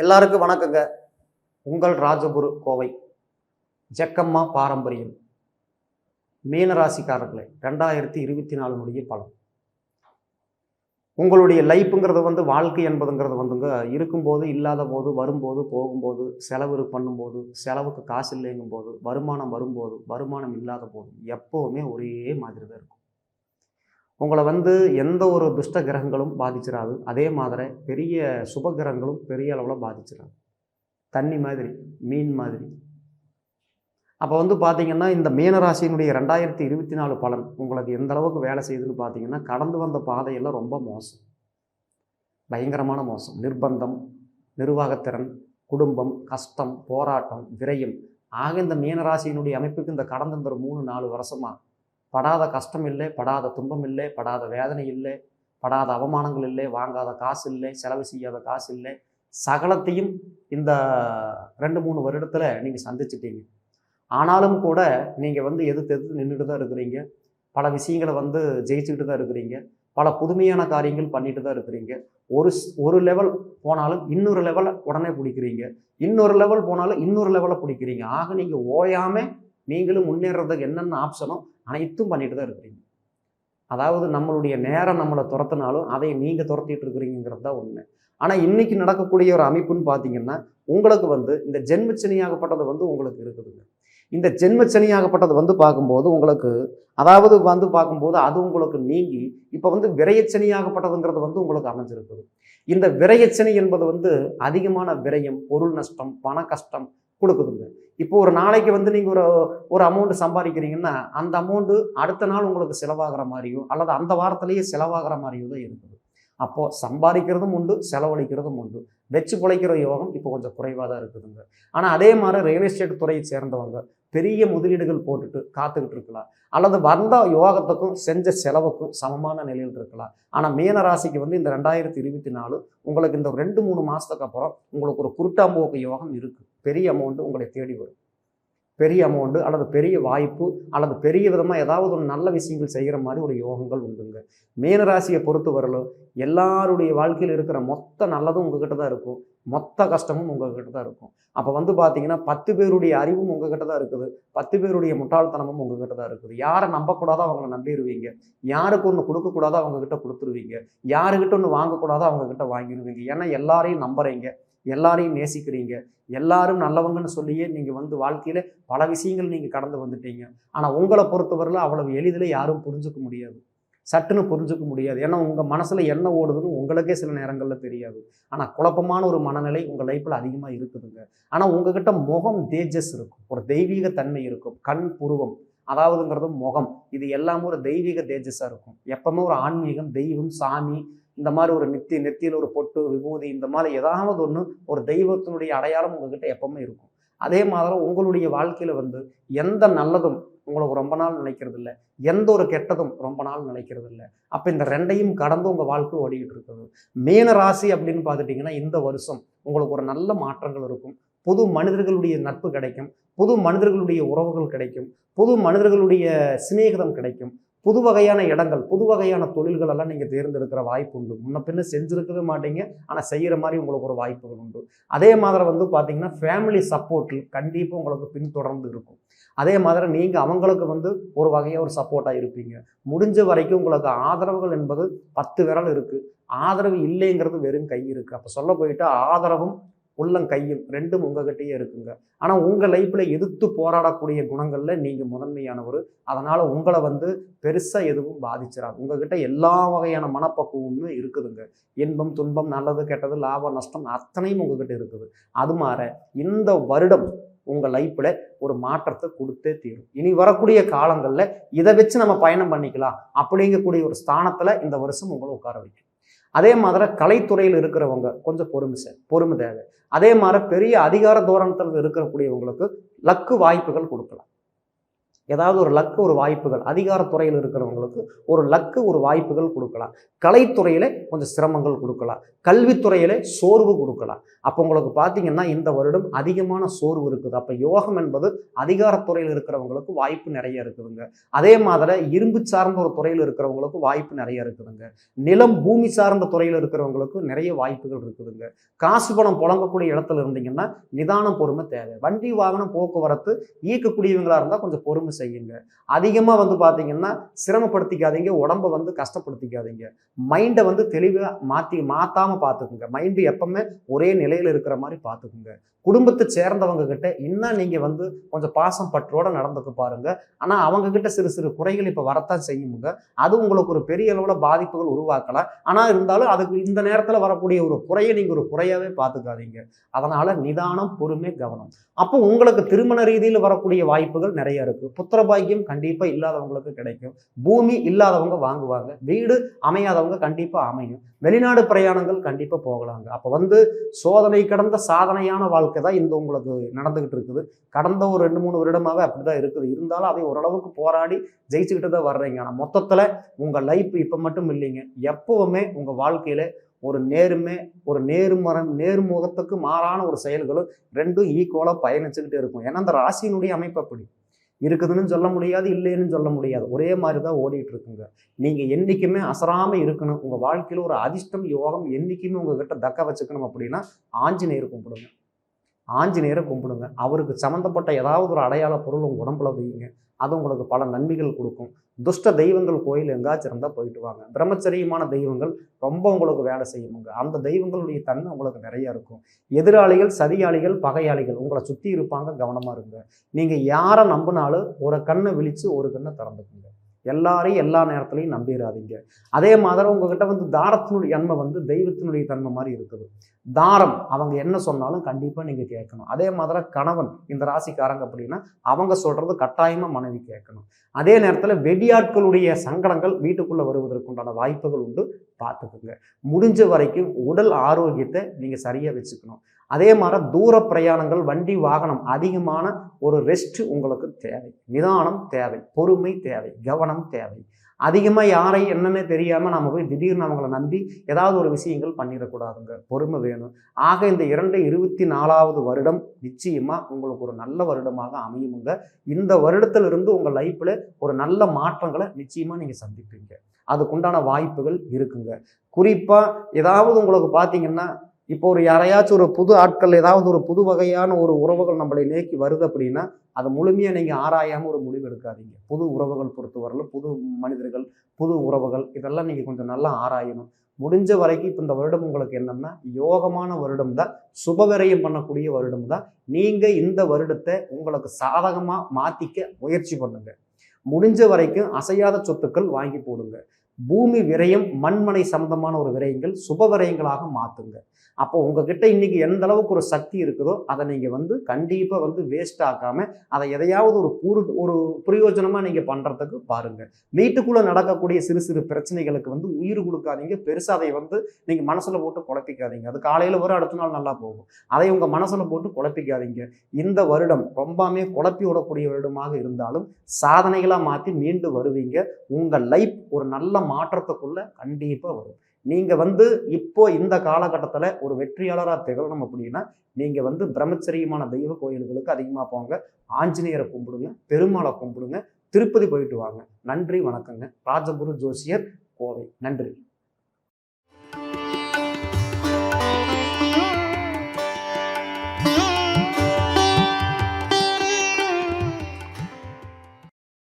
எல்லாருக்கும் வணக்கங்க. உங்கள் ராஜகுரு கோவை. ஜக்கம்மா பாரம்பரியம். மீனராசிக்காரர்களே ரெண்டாயிரத்தி இருபத்தி நாலுனுடைய பலம் உங்களுடைய லைஃப்புங்கிறது வந்து வாழ்க்கை என்பதுங்கிறது வந்துங்க இருக்கும்போது இல்லாத போது வரும்போது போகும்போது செலவு பண்ணும்போது செலவுக்கு காசு இல்லைங்கும் போது வருமானம் வரும்போது வருமானம் இல்லாத போது எப்போவுமே ஒரே மாதிரி தான் இருக்கும். உங்களை வந்து எந்த ஒரு துஷ்ட கிரகங்களும் பாதிச்சிடாது அதே மாதிரி பெரிய சுப கிரகங்களும் பெரிய அளவில் பாதிச்சிடாது தண்ணி மாதிரி மீன் மாதிரி. அப்போ வந்து பார்த்தீங்கன்னா இந்த மீனராசியினுடைய ரெண்டாயிரத்தி இருபத்தி நாலு பலன் உங்களுக்கு எந்த அளவுக்கு வேலை செய்யுதுன்னு பார்த்தீங்கன்னா கடந்து வந்த பாதையெல்லாம் ரொம்ப மோசம். பயங்கரமான மோசம். நிர்பந்தம் நிர்வாகத்திறன் குடும்பம் கஷ்டம் போராட்டம் விரயம். ஆக இந்த மீனராசியினுடைய அமைப்புக்கு இந்த கடந்த ஒரு மூணு நாலு வருஷமாக படாத கஷ்டம் இல்லை படாத துன்பம் இல்லை படாத வேதனை இல்லை படாத அவமானங்கள் இல்லை வாங்காத காசு இல்லை செலவு செய்யாத காசு இல்லை. சகலத்தையும் இந்த ரெண்டு மூணு வருடத்தில் நீங்கள் சந்திச்சிட்டீங்க. ஆனாலும் கூட நீங்கள் வந்து எதிர்த்து எதிர்த்து நின்றுட்டு தான் இருக்கிறீங்க. பல விஷயங்களை வந்து ஜெயிச்சுக்கிட்டு தான் இருக்கிறீங்க. பல புதுமையான காரியங்கள் பண்ணிட்டு தான் இருக்கிறீங்க. ஒரு ஸ்- ஒரு லெவல் போனாலும் இன்னொரு லெவலை உடனே பிடிக்கிறீங்க. இன்னொரு லெவல் போனாலும் இன்னொரு லெவலை பிடிக்கிறீங்க. ஆக நீங்கள் ஓயாமல் நீங்களும் முன்னேறதுக்கு என்னென்ன ஆப்ஷனோ அனைத்தும் பண்ணிட்டு தான் இருக்கிறீங்க. அதாவது நம்மளுடைய நேரம் நம்மளை துரத்தினாலும் அதை நீங்கள் துரத்திட்டு இருக்கிறீங்கிறது தான் உண்மை. ஆனால் இன்னைக்கு நடக்கக்கூடிய ஒரு அமைப்புன்னு பார்த்தீங்கன்னா உங்களுக்கு வந்து இந்த ஜென்மச்சனியாகப்பட்டது வந்து உங்களுக்கு இருக்குதுங்க. இந்த ஜென்மச்சனியாகப்பட்டது வந்து பார்க்கும்போது உங்களுக்கு அதாவது வந்து பார்க்கும்போது அது உங்களுக்கு நீங்கி இப்போ வந்து விரயச்சனியாகப்பட்டதுங்கிறது வந்து உங்களுக்கு அமைஞ்சிருக்குது. இந்த விரயச்சனி என்பது வந்து அதிகமான விரயம் பொருள் நஷ்டம் பண கஷ்டம் கொடுக்குதுங்க. இப்போ ஒரு நாளைக்கு வந்து நீங்கள் ஒரு ஒரு அமௌண்ட் சம்பாதிக்கிறீங்கன்னா அந்த அமௌண்ட்டு அடுத்த நாள் உங்களுக்கு செலவாகிற மாதிரியோ அல்லது அந்த வாரத்திலேயே செலவாகிற மாதிரியோ தான் இருக்குது. அப்போது சம்பாதிக்கிறதும் உண்டு செலவழிக்கிறதும் உண்டு. வச்சு பிழைக்கிற யோகம் இப்போ கொஞ்சம் குறைவாக தான் இருக்குதுங்க. ஆனால் அதே மாதிரி ரியல் எஸ்டேட் துறையை சேர்ந்தவங்க பெரிய முதலீடுகள் போட்டுட்டு காத்துக்கிட்டு இருக்கலாம். அல்லது வந்த யோகத்துக்கும் செஞ்ச செலவுக்கும் சமமான நிலையில் இருக்கலாம். ஆனால் மீன ராசிக்கு வந்து இந்த ரெண்டாயிரத்தி இருபத்தி நாலு உங்களுக்கு இந்த ரெண்டு மூணு மாதத்துக்கு அப்புறம் உங்களுக்கு ஒரு குருட்டாம்போக்கு யோகம் இருக்குது பெரிய அமௌண்ட்டு உங்களை தேடி வரும். பெரிய அமௌண்ட்டு அல்லது பெரிய வாய்ப்பு அல்லது பெரிய விதமாக ஏதாவது ஒரு நல்ல விஷயங்கள் செய்கிற மாதிரி ஒரு யோகங்கள் உண்டுங்க. மீனராசியை பொறுத்தவரையிலும் எல்லாருடைய வாழ்க்கையில் இருக்கிற மொத்த நல்லதும் உங்ககிட்ட தான் இருக்கும். மொத்த கஷ்டமும் உங்ககிட்ட தான் இருக்கும். அப்போ வந்து பார்த்தீங்கன்னா பத்து பேருடைய அறிவும் உங்ககிட்ட தான் இருக்குது. பத்து பேருடைய முட்டாள்தனமும் உங்ககிட்ட தான் இருக்குது. யாரை நம்பக்கூடாதோ அவங்கள நம்பிடுவீங்க யாருக்கு ஒன்று கொடுக்கக்கூடாதோ அவங்கக்கிட்ட கொடுத்துருவீங்க. யாருக்கிட்ட ஒன்று வாங்கக்கூடாதோ அவங்கக்கிட்ட வாங்கிடுவீங்க ஏன்னா எல்லாரையும் நம்புறீங்க. எல்லாரையும் நேசிக்கிறீங்க. எல்லாரும் நல்லவங்கன்னு சொல்லியே நீங்கள் வந்து வாழ்க்கையில் பல விஷயங்கள் நீங்கள் கடந்து வந்துட்டீங்க. ஆனால் உங்களை பொறுத்தவரையில் அவ்வளவு எளிதில் யாரும் புரிஞ்சுக்க முடியாது. சட்டுன்னு புரிஞ்சுக்க முடியாது. ஏன்னா உங்கள் மனசில் என்ன ஓடுதுன்னு உங்களுக்கே சில நேரங்களில் தெரியாது. ஆனால் குழப்பமான ஒரு மனநிலை உங்கள் லைஃப்பில் அதிகமாக இருக்குதுங்க. ஆனால் உங்ககிட்ட முகம் தேஜஸ் இருக்கும். ஒரு தெய்வீக தன்மை இருக்கும். கண் புருவம். அதாவதுங்கிறது முகம். இது எல்லாமே ஒரு தெய்வீக தேஜஸாக இருக்கும். எப்பவுமே ஒரு ஆன்மீகம் தெய்வம் சாமி இந்த மாதிரி ஒரு நெத்தி நெத்தியில் ஒரு பொட்டு விபூதி இந்த மாதிரி ஏதாவது ஒன்று ஒரு தெய்வத்தினுடைய அடையாளம் உங்ககிட்ட எப்பவுமே இருக்கும். அதே மாதிரி உங்களுடைய வாழ்க்கையில் வந்து எந்த நல்லதும் உங்களுக்கு ரொம்ப நாள் நினைக்கிறது இல்லை. எந்த ஒரு கெட்டதும் ரொம்ப நாள் நினைக்கிறது இல்லை. அப்போ இந்த ரெண்டையும் கடந்து உங்கள் வாழ்க்கை ஓடிக்கிட்டு இருக்குது. மீன ராசி அப்படின்னு பார்த்துட்டிங்கன்னா இந்த வருஷம் உங்களுக்கு ஒரு நல்ல மாற்றங்கள் இருக்கும். புது மனிதர்களுடைய நட்பு கிடைக்கும். புது மனிதர்களுடைய உறவுகள் கிடைக்கும். புது மனிதர்களுடைய சிநேகிதம் கிடைக்கும். புது வகையான இடங்கள் புது வகையான தொழில்கள் எல்லாம் நீங்கள் தேர்ந்தெடுக்கிற வாய்ப்பு உண்டு முன்ன பின்ன செஞ்சுருக்கவே மாட்டீங்க ஆனால் செய்கிற மாதிரி உங்களுக்கு ஒரு வாய்ப்புகள் உண்டு. அதே மாதிரி வந்து பார்த்தீங்கன்னா ஃபேமிலி சப்போர்ட்டில் கண்டிப்பாக உங்களுக்கு பின்தொடர்ந்து இருக்கும். அதே மாதிரி நீங்கள் அவங்களுக்கு வந்து ஒரு வகையாக ஒரு சப்போர்ட்டாக இருப்பீங்க. முடிஞ்ச வரைக்கும் உங்களுக்கு ஆதரவுகள் என்பது பத்து விரல் இருக்குது ஆதரவு இல்லைங்கிறது வெறும் கை இருக்குது அப்போ சொல்ல போயிட்டு ஆதரவும் உள்ளங்கையும் ரெண்டும் உங்ககிட்டயே இருக்குங்க. ஆனால் உங்கள் லைஃப்பில் எதிர்த்து போராடக்கூடிய குணங்களில் நீங்கள் முதன்மையானவர். அதனால் உங்களை வந்து பெருசாக எதுவும் பாதிச்சிடாது உங்ககிட்ட எல்லா வகையான மனப்பக்குவமும் இருக்குதுங்க. இன்பம் துன்பம் நல்லது கெட்டது லாபம் நஷ்டம் அத்தனையும் உங்ககிட்ட இருக்குது. அது மாதிரி இந்த வருடம் உங்கள் லைஃப்பில் ஒரு மாற்றத்தை கொடுத்தே தீரும். இனி வரக்கூடிய காலங்களில் இதை வச்சு நம்ம பயணம் பண்ணிக்கலாம். அப்படிங்கக்கூடிய ஒரு ஸ்தானத்தில் இந்த வருஷம் உங்களை உட்கார வைக்கும். அதே மாதிரி கலைத்துறையில் இருக்கிறவங்க கொஞ்சம் பொறுமை சார் பொறுமை தேவை. அதே மாதிரி பெரிய அதிகார தோரணத்தில் இருக்கக்கூடியவங்களுக்கு லக்கு வாய்ப்புகள் கொடுக்கலாம். ஏதாவது ஒரு லக்கு ஒரு வாய்ப்புகள் அதிகாரத்துறையில் இருக்கிறவங்களுக்கு ஒரு லக்கு ஒரு வாய்ப்புகள் கொடுக்கலாம். கலைத்துறையில கொஞ்சம் சிரமங்கள் கொடுக்கலாம். கல்வித்துறையில சோர்வு கொடுக்கலாம். அப்போ உங்களுக்கு பார்த்தீங்கன்னா இந்த வருடம் அதிகமான சோர்வு இருக்குது. அப்போ யோகம் என்பது அதிகாரத்துறையில் இருக்கிறவங்களுக்கு வாய்ப்பு நிறைய இருக்குதுங்க. அதே மாதிரி இரும்பு சார்ந்த ஒரு துறையில் இருக்கிறவங்களுக்கு வாய்ப்பு நிறைய இருக்குதுங்க. நிலம் பூமி சார்ந்த துறையில் இருக்கிறவங்களுக்கு நிறைய வாய்ப்புகள் இருக்குதுங்க. காசு பணம் புழங்கக்கூடிய இடத்துல இருந்தீங்கன்னா நிதானம் பொறுமை தேவை. வண்டி வாகனம் போக்குவரத்து ஈர்க்கக்கூடியவங்களா இருந்தால் கொஞ்சம் பொறுமை செய்யுங்க. அதிகமாக வந்து பார்த்தீங்கன்னா சிரமப்படுத்திக்காதீங்க உடம்ப வந்து கஷ்டப்படுத்திக்காதீங்க. மைண்டை வந்து தெளிவாக மாற்றி மாற்றாமல் பார்த்துக்குங்க மைண்டு எப்பவுமே ஒரே நிலையில் இருக்கிற மாதிரி பார்த்துக்குங்க குடும்பத்தை சேர்ந்தவங்க கிட்ட இன்னும் நீங்கள் வந்து கொஞ்சம் பாசம் பற்றோட நடந்துக்க பாருங்க. ஆனால் அவங்க கிட்ட சிறு சிறு குறைகள் இப்போ வரத்தான் செய்யுங்க அது உங்களுக்கு ஒரு பெரிய அளவில் பாதிப்புகள் உருவாக்கலாம். ஆனால் இருந்தாலும் அதுக்கு இந்த நேரத்தில் வரக்கூடிய ஒரு குறையை நீங்கள் ஒரு குறையாகவே பார்த்துக்காதீங்க. அதனால் நிதானம் பொறுமை கவனம். அப்போ உங்களுக்கு திருமண ரீதியில் வரக்கூடிய வாய்ப்புகள் நிறைய இருக்குது புத்திர பாக்கியம் கண்டிப்பாக இல்லாதவங்களுக்கு கிடைக்கும். பூமி இல்லாதவங்க வாங்குவாங்க. வீடு அமையாதவங்க கண்டிப்பாக அமையும். வெளிநாடு பிரயாணங்கள் கண்டிப்பாக போகலாங்க. அப்போ வந்து சோதனை கடந்த சாதனையான வாழ்க்கை தான் இந்த உங்களுக்கு நடந்துகிட்டு இருக்குது. கடந்த ஒரு ரெண்டு மூணு வருடமாவே அப்படிதான் இருக்குது. இருந்தாலும் அதை ஓரளவுக்கு போராடி ஜெயிச்சுக்கிட்டு தான் வர்றீங்க. ஆனால் மொத்தத்தில் உங்கள் லைஃப் இப்போ மட்டும் இல்லைங்க. எப்பவுமே உங்கள் வாழ்க்கையில் ஒரு நேர்மை ஒரு நேர்மரம் நேர்முகத்துக்கு மாறான ஒரு செயல்களும் ரெண்டும் ஈக்குவலாக பயணிச்சுக்கிட்டு இருக்கும். ஏன்னா அந்த ராசியினுடைய அமைப்பு அப்படி. இருக்குதுன்னு சொல்ல முடியாது இல்லைன்னு சொல்ல முடியாது. ஒரே மாதிரி தான் ஓடிட்டு இருக்குங்க. நீங்க என்றைக்குமே அசராமல் இருக்கணும். உங்க வாழ்க்கையில ஒரு அதிர்ஷ்டம் யோகம் என்றைக்குமே உங்ககிட்ட தக்க வச்சுக்கணும் அப்படின்னா ஆஞ்சநேயர் கும்பிடுங்க. ஆஞ்சநேயரை கும்பிடுங்க. அவருக்கு சம்மந்தப்பட்ட ஏதாவது ஒரு அடையாள பொருள் உங்கள் உடம்புல வையுங்க. அது உங்களுக்கு பல நன்மைகள் கொடுக்கும். துஷ்ட தெய்வங்கள் கோயில் எங்காச்சும் இருந்தால் போயிட்டு வாங்க. பிரம்மச்சரியமான தெய்வங்கள் ரொம்ப உங்களுக்கு வேலை செய்யுங்க அந்த தெய்வங்களுடைய தன்மை உங்களுக்கு நிறையா இருக்கும். எதிராளிகள் சதியாளிகள் பகையாளிகள் உங்களை சுற்றி இருப்பாங்க. கவனமாக இருங்க. நீங்கள் யாரை நம்பினாலும் ஒரு கண்ணை விழித்து ஒரு கண்ணை திறந்துக்குங்க. எல்லாரையும் எல்லா நேரத்துலையும் நம்பிடாதீங்க அதே மாதிரி உங்ககிட்ட வந்து தாரத்தினுடைய தன்மை வந்து தெய்வத்தினுடைய தன்மை மாதிரி இருக்குது. தாரம் அவங்க என்ன சொன்னாலும் கண்டிப்பாக நீங்கள் கேட்கணும். அதே மாதிரி கணவன் இந்த ராசிக்காரங்க அப்படின்னா அவங்க சொல்கிறது கட்டாயமாக மனைவி கேட்கணும். அதே நேரத்தில் வெடியாட்களுடைய சங்கடங்கள் வீட்டுக்குள்ளே வருவதற்குண்டான வாய்ப்புகள் உண்டு. பார்த்துக்குங்க. முடிஞ்ச வரைக்கும் உடல் ஆரோக்கியத்தை நீங்கள் சரியாக வச்சுக்கணும். அதே மாதிரி தூர பிரயாணங்கள் வண்டி வாகனம் அதிகமான ஒரு ரெஸ்ட் உங்களுக்கு தேவை. நிதானம் தேவை பொறுமை தேவை கவனம் தேவை. அதிகமாக யாரை என்னன்னே தெரியாமல் நம்ம போய் திடீர்னு அவங்கள நம்பி ஏதாவது ஒரு விஷயங்கள் பண்ணிடக்கூடாதுங்க. பொறுமை வேணும். ஆக இந்த இரண்டு இருபத்தி நாலாவது வருடம் நிச்சயமாக உங்களுக்கு ஒரு நல்ல வருடமாக அமையுமுங்க. இந்த வருடத்திலிருந்து உங்கள் லைஃப்பில் ஒரு நல்ல மாற்றங்களை நிச்சயமாக நீங்கள் சந்திப்பீங்க. அதுக்குண்டான வாய்ப்புகள் இருக்குங்க. குறிப்பாக ஏதாவது உங்களுக்கு பார்த்தீங்கன்னா இப்போ ஒரு யாரையாச்சும் ஒரு புது ஆட்கள் ஏதாவது ஒரு புது வகையான ஒரு உறவுகள் நம்மளை நோக்கி வருது அப்படின்னா அதை முழுமையாக நீங்கள் ஆராயாமல் ஒரு முடிவு எடுக்காதீங்க. புது உறவுகள் பொறுத்தவரையில் புது மனிதர்கள் புது உறவுகள் இதெல்லாம் நீங்கள் கொஞ்சம் நல்லா ஆராயணும். முடிஞ்ச வரைக்கும் இப்போ இந்த வருடம் உங்களுக்கு என்னென்னா யோகமான வருடம் தான் சுபவிரயம் பண்ணக்கூடிய வருடம் தான். நீங்கள் இந்த வருடத்தை உங்களுக்கு சாதகமாக மாற்றிக்க முயற்சி பண்ணுங்கள் முடிஞ்ச வரைக்கும் அசையாத சொத்துக்கள் வாங்கி போடுங்க. பூமி விரயம் மண்மனை சம்பந்தமான ஒரு விரயங்கள் சுப விரயங்களாக மாற்றுங்க அப்போ உங்ககிட்ட இன்னைக்கு எந்த அளவுக்கு ஒரு சக்தி இருக்குதோ அதை நீங்கள் வந்து கண்டிப்பாக வந்து வேஸ்ட் ஆக்காமல் அதை எதையாவது ஒரு பூரு ஒரு பிரயோஜனமாக நீங்கள் பண்ணுறதுக்கு பாருங்கள் வீட்டுக்குள்ளே நடக்கக்கூடிய சிறு சிறு பிரச்சனைகளுக்கு வந்து உயிர் கொடுக்காதீங்க. பெருசாக அதை வந்து நீங்கள் மனசில் போட்டு குழப்பிக்காதீங்க. அது காலையில் வரும் அடுத்த நாள் நல்லா போகும். அதை உங்கள் மனசில் போட்டு குழப்பிக்காதீங்க. இந்த வருடம் ரொம்பவுமே குழப்பி விடக்கூடிய வருடமாக இருந்தாலும் சாதனைகளாக மாற்றி மீண்டு வருவீங்க. உங்கள் லைஃப் ஒரு நல்ல மாற்றத்துக்குள்ள கண்டிப்பாக வரும். நீங்கள் வந்து இப்போ இந்த காலகட்டத்தில் ஒரு வெற்றியாளராக திகழணும் அப்படின்னா நீங்கள் வந்து பிரம்மச்சரியமான தெய்வ கோயில்களுக்கு அதிகமாக போங்க. ஆஞ்சநேயரை கும்பிடுங்க பெருமாளை கும்பிடுங்க திருப்பதி போயிட்டு வாங்க. நன்றி வணக்கங்க. ராஜகுரு ஜோசியர் கோவை. நன்றி.